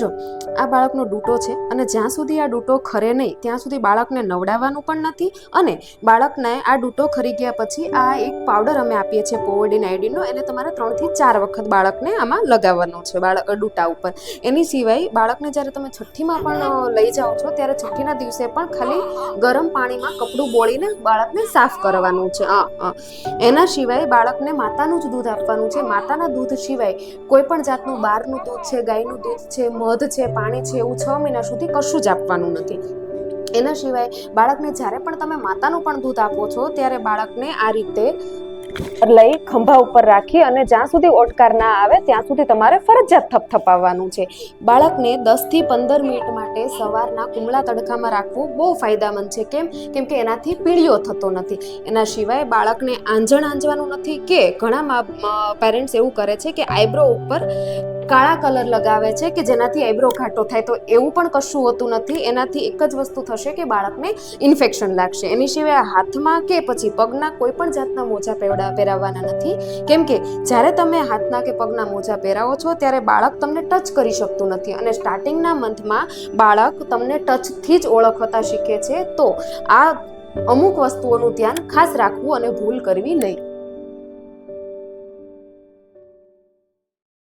જો, આ બાળકનો ડૂટો છે અને જ્યાં સુધી આ ડૂટો ખરે નહીં, ત્યાં સુધી બાળકને નવડાવવાનું પણ નથી અને બાળકને આ ડૂટો ખરી ગયા પછી આ એક પાવડર અમે આપીએ છીએ પોવર્ડિન આઈડીનો એને તમારે ત્રણથી ચાર વખત બાળકને આમાં લગાવવાનો છે, બાળક ડૂટા ઉપર. એની સિવાય બાળકને જ્યારે તમે છઠ્ઠીમાં પણ લઈ જાઓ છો, ત્યારે છઠ્ઠીના દિવસે પણ ખાલી ગરમ પાણીમાં કપડું બોળીને બાળકને સાફ કરવાનું છે. એના સિવાય બાળકને માતાનું જ દૂધ આપવાનું છે. માતાના દૂધ સિવાય કોઈ પણ જાતનું બહારનું દૂધ છે, ગાયનું દૂધ છે મધ છે, પાણી છે, એવું છ મહિના સુધી કશું જ આપવાનું નથી. એના સિવાય બાળકને જ્યારે પણ તમે માતાનું પણ દૂધ આપો છો, ત્યારે બાળકને આ રીતે લઈ ખંભા ઉપર રાખી અને જ્યાં સુધી ઓટકાર ના આવે, ત્યાં સુધી તમારે ફરજિયાત થપથપાવવાનું છે. બાળકને દસથી પંદર મિનિટ માટે સવારના કુમળા તડકામાં રાખવું બહુ ફાયદામંદ છે. કેમ? કેમ કે એનાથી પીળીઓ થતો નથી. એના સિવાય બાળકને આંજણ આંજવાનું નથી કે ઘણા પેરેન્ટ્સ એવું કરે છે કે આઈબ્રો ઉપર કાળા કલર લગાવે છે કે જેનાથી આઈબ્રો ઘાટો થાય. તો એવું પણ કશું હોતું નથી. એનાથી એક જ વસ્તુ થશે કે બાળકને ઇન્ફેક્શન લાગશે. એની સિવાય હાથમાં કે પછી પગના કોઈ પણ જાતના મોજા પહેરડા પહેરાવવાના નથી. કેમ કે જ્યારે તમે હાથના કે પગના મોજા પહેરાવો છો ત્યારે બાળક તમને ટચ કરી શકતું નથી. અને સ્ટાર્ટિંગના મંથમાં બાળક તમને ટચથી જ ઓળખતા શીખે છે. તો આ અમુક વસ્તુઓનું ધ્યાન ખાસ રાખવું અને ભૂલ કરવી નહીં.